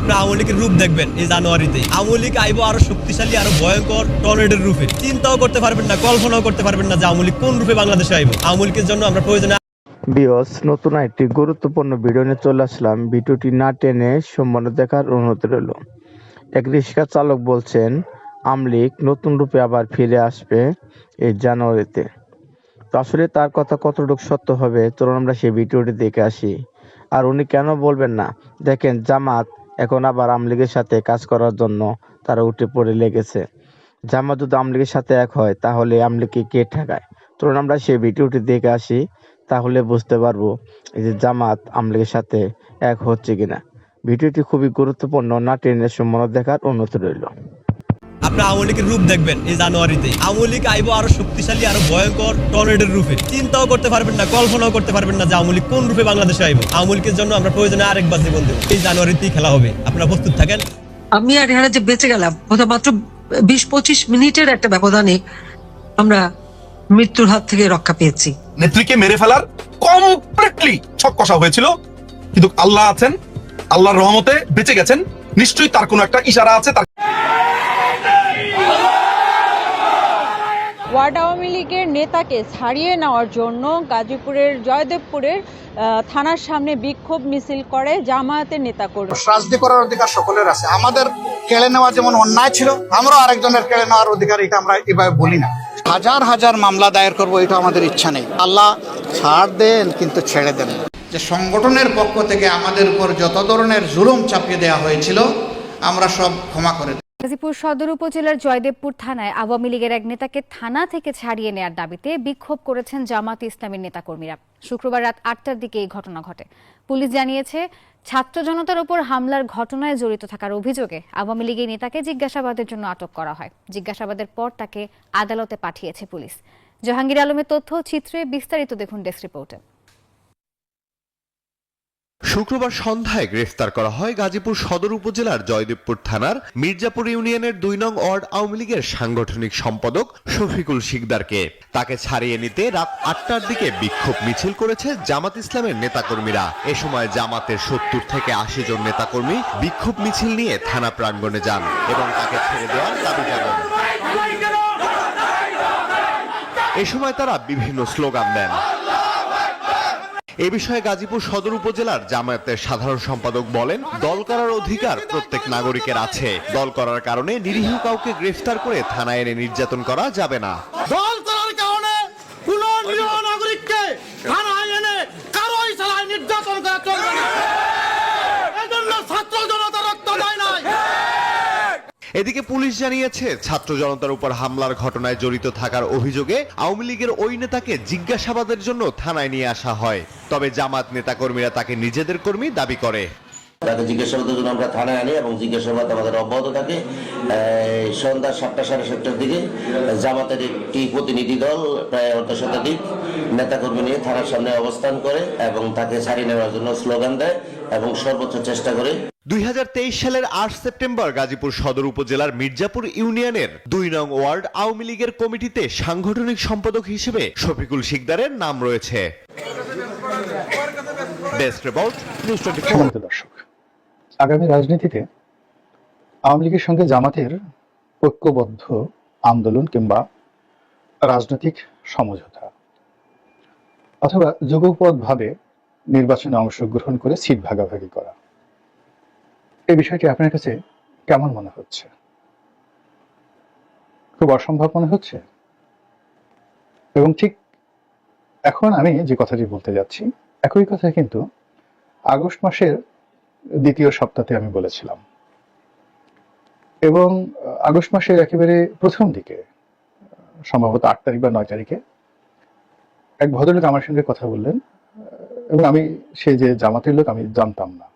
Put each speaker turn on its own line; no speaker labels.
আপনি আওয়ামী লীগের রূপ দেখবেন এই জানুয়ারিতে। আওয়ামী লীগ আইবো আরও শক্তিশালী, আরও ভয়ঙ্কর টর্নেডের রূপে। চিন্তাও করতে পারবেন না, কল্পনাও করতে পারবেন না যে আওয়ামী লীগ কোন রূপে বাংলাদেশে আইবো। আওয়ামী লীগের জন্য আমরা প্রয়োজনে
বিয়স নতুন একটি গুরুত্বপূর্ণ ভিডিও নিয়ে চলে আসলাম। ভিডিওটি না টেনে সম্পূর্ণ দেখার অনুরোধ রইল। এক রিক্সা চালক বলছেন আমলিক নতুন রূপে আবার ফিরে আসবে এই জানুয়ারিতে। তো আসলে তার কথা কতটুকু সত্য হবে? চলুন আমরা সেই ভিডিওটি দেখে আসি। আর উনি কেন বলবেন না? দেখেন, জামাত এখন আবার আমলিগের সাথে কাজ করার জন্য তারা উঠে পড়ে লেগেছে। জামাত যদি আমলিগের সাথে এক হয়, তাহলে আমলিকে কে ঠেকায়? চলুন আমরা সেই ভিডিওটি দেখে আসি, তাহলে বুঝতে পারব এই যে জামাত আমলিগের সাথে এক হচ্ছে কিনা। ভিডিওটি খুবই গুরুত্বপূর্ণ, না ট্রেনের সম্মান দেখার অনুরোধ রইল।
আপনি আওয়ামী লীগের রূপ দেখবেন এই জানুয়ারিতে। আওয়ামী লীগ আইবো আরও শক্তিশালী আরও ভয়ঙ্কর টর্নেডের রূপে। চিন্তাও করতে পারবেন না কল্পনাও করতে পারবেন না যে আওয়ামী লীগ কোন রূপে বাংলাদেশে আইবো। আওয়ামী লীগের জন্য আমরা প্রয়োজনে আরেকবার জীবন দেবো। এই জানুয়ারিতেই খেলা হবে। আপনারা প্রস্তুত থাকেন?
আমি আর এখানে যে বেঁচে গেলাম হয়তো মাত্র বিশ পঁচিশ মিনিটের একটা ব্যবধানে আমরা মৃত্যুর হাত থেকে রক্ষা পেয়েছি।
নেত্রীকে মেরে ফেলার কমপ্লিটলি ছক কষা হয়েছিল। কিন্তু আল্লাহ আছেন আল্লাহর রহমতে বেঁচে গেছেন। নিশ্চয়ই তার কোনো একটা ইশারা আছে তার
ওয়ার্ড আওয়ামী লীগের নেতাকে ছাড়িয়ে নেওয়ার জন্য গাজীপুরের জয়দেবপুরের থানার সামনে বিক্ষোভ মিছিল করে জামায়াতের নেতা নেতাকর্মী।
রাজনীতি করার অধিকার সকলের আছে। আমাদের কেড়ে নেওয়া যেমন অন্যায় ছিল আমরা আরেকজনের কেড়ে নেওয়ার অধিকার এটা আমরা এভাবে বলি না। হাজার হাজার মামলা দায়ের করব, এটা আমাদের ইচ্ছা নেই। আল্লাহ ছাড় দেন, কিন্তু ছেড়ে দেন যে সংগঠনের পক্ষ থেকে আমাদের উপর যত ধরনের জুলুম চাপিয়ে দেওয়া হয়েছিল, আমরা সব ক্ষমা করে।
গাজীপুর সদর উপজেলার জয়দেবপুর থানায় আওয়ামী লীগের এক নেতাকে থানা থেকে ছাড়িয়ে নেয়ার দাবিতে বিক্ষোভ করেছেন জামাত ইসলামীর নেতাকর্মীরা। শুক্রবার রাত আটটার দিকে এই ঘটনা ঘটে। পুলিশ জানিয়েছে, ছাত্র জনতার উপর হামলার ঘটনায় জড়িত থাকার অভিযোগে আওয়ামী লীগের নেতাকে জিজ্ঞাসাবাদের জন্য আটক করা হয়। জিজ্ঞাসাবাদের পর তাকে আদালতে পাঠিয়েছে পুলিশ। জাহাঙ্গীর আলমের তথ্য চিত্রে বিস্তারিত দেখুন ডেস্ক রিপোর্টে।
শুক্রবার সন্ধ্যায় গ্রেফতার করা হয় গাজীপুর সদর উপজেলার জয়দেবপুর থানার মির্জাপুর ইউনিয়নের দুই নং ওয়ার্ড আওয়ামী লীগের সাংগঠনিক সম্পাদক শফিকুল শিকদারকে। তাকে ছাড়িয়ে নিতে রাত আটটার দিকে বিক্ষোভ মিছিল করেছে জামাত ইসলামের নেতাকর্মীরা। এ সময় জামাতের সত্তর থেকে আশি জন নেতাকর্মী বিক্ষোভ মিছিল নিয়ে থানা প্রাঙ্গণে যান এবং তাকে ছেড়ে দেওয়ার দাবি জানান। এ সময় তারা বিভিন্ন স্লোগান দেন। এ বিষয়ে গাজীপুর সদর উপজেলার জামায়াতের সাধারণ সম্পাদক বলেন, দল করার অধিকার প্রত্যেক নাগরিকের আছে। দল করার কারণে নিরীহ কাউকে গ্রেফতার করে থানায় এনে নির্যাতন করা যাবে না
দল করার কারণে কোন নিরীহ নাগরিককে থানায় এনে কারোই চালায় নির্যাতন করা চলবে না এজন্য ছাত্র জনতা রক্ত দেয় নাই
এদিকে পুলিশ জানিয়েছে, ছাত্র জনতার উপর হামলার ঘটনায় জড়িত থাকার অভিযোগে আওয়ামী লীগের ওই নেতাকে জিজ্ঞাসাবাদের জন্য থানায় নিয়ে আসা হয়। তবে জামাত নেতাকর্মীরা তাকে নিজেদের কর্মী দাবি করে।
তাকে জিজ্ঞাসাবাদের জন্য আমরা থানায় আনি এবং জিজ্ঞাসাবাদ আমাদের অব্যাহত থাকে। সন্ধ্যা সাতটা সাড়ে সাতটার দিকে জামাতের একটি প্রতিনিধি দল প্রায় অর্ধ শতাধিক নেতাকর্মী নিয়ে থানার সামনে অবস্থান করে এবং তাকে ছাড়িয়ে নেওয়ার জন্য স্লোগান দেয় এবং সর্বোচ্চ চেষ্টা করে।
দুই সালের আট সেপ্টেম্বর গাজীপুর সদর উপজেলার মির্জাপুর ইউনিয়নের দুই নং ওয়ার্ড আওয়ামী লীগের কমিটিতে সাংগঠনিক সম্পাদক হিসেবে শফিকুল শিকদারের নাম রয়েছে। ডেস্ক রিপোর্ট নিউজ টোয়েন্টি
দর্শক আগামী রাজনীতিতে আওয়ামী লীগের সঙ্গে জামাতের ঐক্যবদ্ধ আন্দোলন কিংবা রাজনৈতিক সমঝোতা অথবা যুগপৎভাবে নির্বাচনে অংশগ্রহণ করে সিট ভাগাভাগি করা। এই বিষয়টি আপনার কাছে কেমন মনে হচ্ছে? খুব অসম্ভব মনে হচ্ছে? এবং ঠিক এখন আমি যে কথাটি বলতে যাচ্ছি, একই কথা কিন্তু আগস্ট মাসের দ্বিতীয় সপ্তাহে আমি বলেছিলাম। এবং আগস্ট মাসের একেবারে প্রথম দিকে, সম্ভবত আট তারিখ বা নয় তারিখে, এক ভদ্রলোক আমার সঙ্গে কথা বললেন এবং আমি সেই যে জামাতের লোক, আমি জানতাম না।